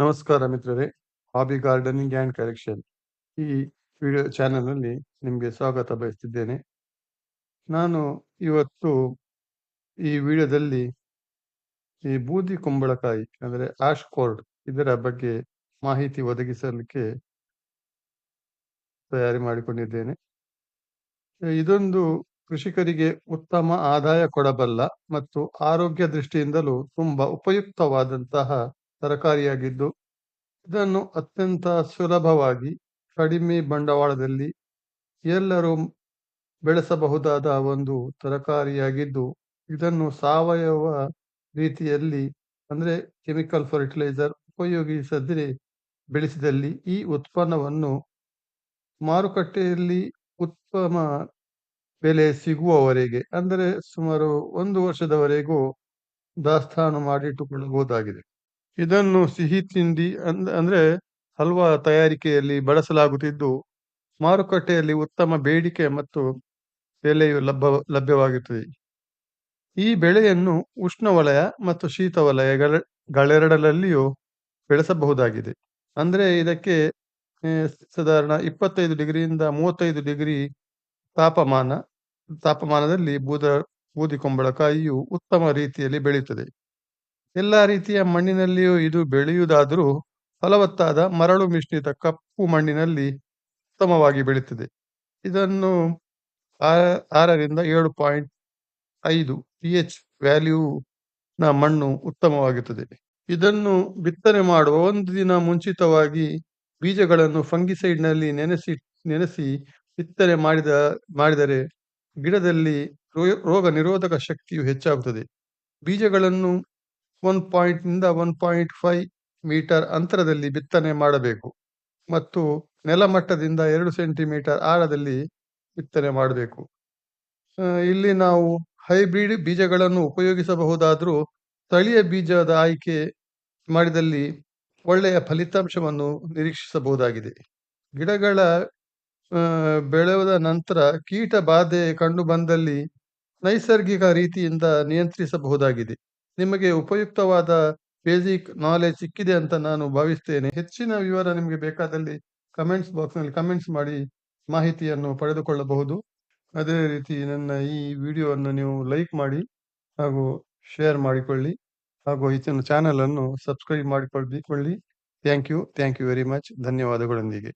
ನಮಸ್ಕಾರ ಮಿತ್ರರೇ. Hobby gardening and collection ಈ ವಿಡಿಯೋ ಚಾನಲ್ನಲ್ಲಿ ನಿಮಗೆ ಸ್ವಾಗತ ಬಯಸ್ತಿದ್ದೇನೆ. ನಾನು ಇವತ್ತು ಈ ವಿಡಿಯೋದಲ್ಲಿ ಈ ಬೂದಿ ಕುಂಬಳಕಾಯಿ, ಅಂದರೆ ಆಶ್ ಕೋರ್ಡ್ ಇದರ ಬಗ್ಗೆ ಮಾಹಿತಿ ಒದಗಿಸಲಿಕ್ಕೆ ತಯಾರಿ ಮಾಡಿಕೊಂಡಿದ್ದೇನೆ. ಇದೊಂದು ಕೃಷಿಕರಿಗೆ ಉತ್ತಮ ಆದಾಯ ಕೊಡಬಲ್ಲ ಮತ್ತು ಆರೋಗ್ಯ ದೃಷ್ಟಿಯಿಂದಲೂ ತುಂಬಾ ಉಪಯುಕ್ತವಾದಂತಹ ತರಕಾರಿಯಾಗಿದ್ದು, ಇದನ್ನು ಅತ್ಯಂತ ಸುಲಭವಾಗಿ ಕಡಿಮೆ ಬಂಡವಾಳದಲ್ಲಿ ಎಲ್ಲರೂ ಬೆಳೆಸಬಹುದಾದ ಒಂದು ತರಕಾರಿಯಾಗಿದ್ದು, ಇದನ್ನು ಸಾವಯವ ರೀತಿಯಲ್ಲಿ, ಅಂದ್ರೆ ಕೆಮಿಕಲ್ ಫರ್ಟಿಲೈಸರ್ ಉಪಯೋಗಿಸದೆ ಬೆಳೆಸಿದಲ್ಲಿ ಈ ಉತ್ಪನ್ನವನ್ನು ಮಾರುಕಟ್ಟೆಯಲ್ಲಿ ಉತ್ತಮ ಬೆಲೆ ಸಿಗುವವರೆಗೆ, ಅಂದರೆ ಸುಮಾರು ಒಂದು ವರ್ಷದವರೆಗೂ ದಾಸ್ತಾನು ಮಾಡಿಟ್ಟುಕೊಳ್ಳಬಹುದಾಗಿದೆ. ಇದನ್ನು ಸಿಹಿ ತಿಂಡಿ ಅಂದ್, ಅಂದ್ರೆ ಹಲ್ವಾ ತಯಾರಿಕೆಯಲ್ಲಿ ಬಳಸಲಾಗುತ್ತಿದ್ದು, ಮಾರುಕಟ್ಟೆಯಲ್ಲಿ ಉತ್ತಮ ಬೇಡಿಕೆ ಮತ್ತು ಬೆಲೆಯು ಲಭ್ಯ, ಲಭ್ಯವಾಗುತ್ತದೆ. ಈ ಬೆಳೆಯನ್ನು ಉಷ್ಣವಲಯ ಮತ್ತು ಶೀತ ವಲಯಗಳ ಗಳೆರಡರಲ್ಲಿಯೂ ಬೆಳೆಸಬಹುದಾಗಿದೆ. ಅಂದ್ರೆ ಇದಕ್ಕೆ ಸಾಧಾರಣ ಇಪ್ಪತ್ತೈದು ಡಿಗ್ರಿಯಿಂದ ಮೂವತ್ತೈದು ಡಿಗ್ರಿ ತಾಪಮಾನ, ತಾಪಮಾನದಲ್ಲಿ ಬೂದ, ಬೂದಿ ಕುಂಬಳಕಾಯಿಯು ಉತ್ತಮ ರೀತಿಯಲ್ಲಿ ಬೆಳೆಯುತ್ತದೆ. ಎಲ್ಲಾ ರೀತಿಯ ಮಣ್ಣಿನಲ್ಲಿಯೂ ಇದು ಬೆಳೆಯುವುದಾದರೂ ಫಲವತ್ತಾದ ಮರಳು ಮಿಶ್ರಿತ ಕಪ್ಪು ಮಣ್ಣಿನಲ್ಲಿ ಉತ್ತಮವಾಗಿ ಬೆಳೆಯುತ್ತದೆ. ಇದನ್ನು ಆರರಿಂದ ಏಳು ಪಾಯಿಂಟ್ ಐದು ಪಿ ಎಚ್ ವ್ಯಾಲ್ಯೂ ನ ಮಣ್ಣು ಉತ್ತಮವಾಗುತ್ತದೆ. ಇದನ್ನು ಬಿತ್ತನೆ ಮಾಡುವ ಒಂದು ದಿನ ಮುಂಚಿತವಾಗಿ ಬೀಜಗಳನ್ನು ಫಂಗಿಸೈಡ್ನಲ್ಲಿ ನೆನೆಸಿ ನೆನೆಸಿ ಬಿತ್ತನೆ ಮಾಡಿದ, ಮಾಡಿದರೆ ಗಿಡದಲ್ಲಿ ರೋಗ ನಿರೋಧಕ ಶಕ್ತಿಯು ಹೆಚ್ಚಾಗುತ್ತದೆ. ಬೀಜಗಳನ್ನು ಒನ್ ಪಾಯಿಂಟ್ನಿಂದ ಒನ್ ಪಾಯಿಂಟ್ ಫೈವ್ ಮೀಟರ್ ಅಂತರದಲ್ಲಿ ಬಿತ್ತನೆ ಮಾಡಬೇಕು ಮತ್ತು ನೆಲಮಟ್ಟದಿಂದ ಎರಡು ಸೆಂಟಿಮೀಟರ್ ಆಳದಲ್ಲಿ ಬಿತ್ತನೆ ಮಾಡಬೇಕು. ಇಲ್ಲಿ ನಾವು ಹೈಬ್ರಿಡ್ ಬೀಜಗಳನ್ನು ಉಪಯೋಗಿಸಬಹುದಾದರೂ ಸ್ಥಳೀಯ ಬೀಜದ ಆಯ್ಕೆ ಮಾಡಿದಲ್ಲಿ ಒಳ್ಳೆಯ ಫಲಿತಾಂಶವನ್ನು ನಿರೀಕ್ಷಿಸಬಹುದಾಗಿದೆ. ಗಿಡಗಳ ಬೆಳೆದ ನಂತರ ಕೀಟ ಬಾಧೆ ಕಂಡು ಬಂದಲ್ಲಿ ನೈಸರ್ಗಿಕ ರೀತಿಯಿಂದ ನಿಯಂತ್ರಿಸಬಹುದಾಗಿದೆ. ನಿಮಗೆ ಉಪಯುಕ್ತವಾದ ಬೇಸಿಕ್ ನಾಲೆಜ್ ಸಿಕ್ಕಿದೆ ಅಂತ ನಾನು ಭಾವಿಸ್ತೇನೆ. ಹೆಚ್ಚಿನ ವಿವರ ನಿಮಗೆ ಬೇಕಾದಲ್ಲಿ ಕಮೆಂಟ್ಸ್ ಬಾಕ್ಸ್ನಲ್ಲಿ ಕಮೆಂಟ್ಸ್ ಮಾಡಿ ಮಾಹಿತಿಯನ್ನು ಪಡೆದುಕೊಳ್ಳಬಹುದು. ಅದೇ ರೀತಿ ನನ್ನ ಈ ವಿಡಿಯೋವನ್ನು ನೀವು ಲೈಕ್ ಮಾಡಿ ಹಾಗೂ ಶೇರ್ ಮಾಡಿಕೊಳ್ಳಿ ಹಾಗೂ ಈ ಚಾನಲನ್ನು ಸಬ್ಸ್ಕ್ರೈಬ್ ಮಾಡಿಕೊಳ್ಳಿ. Thank you thank you very much ಧನ್ಯವಾದಗಳೊಂದಿಗೆ.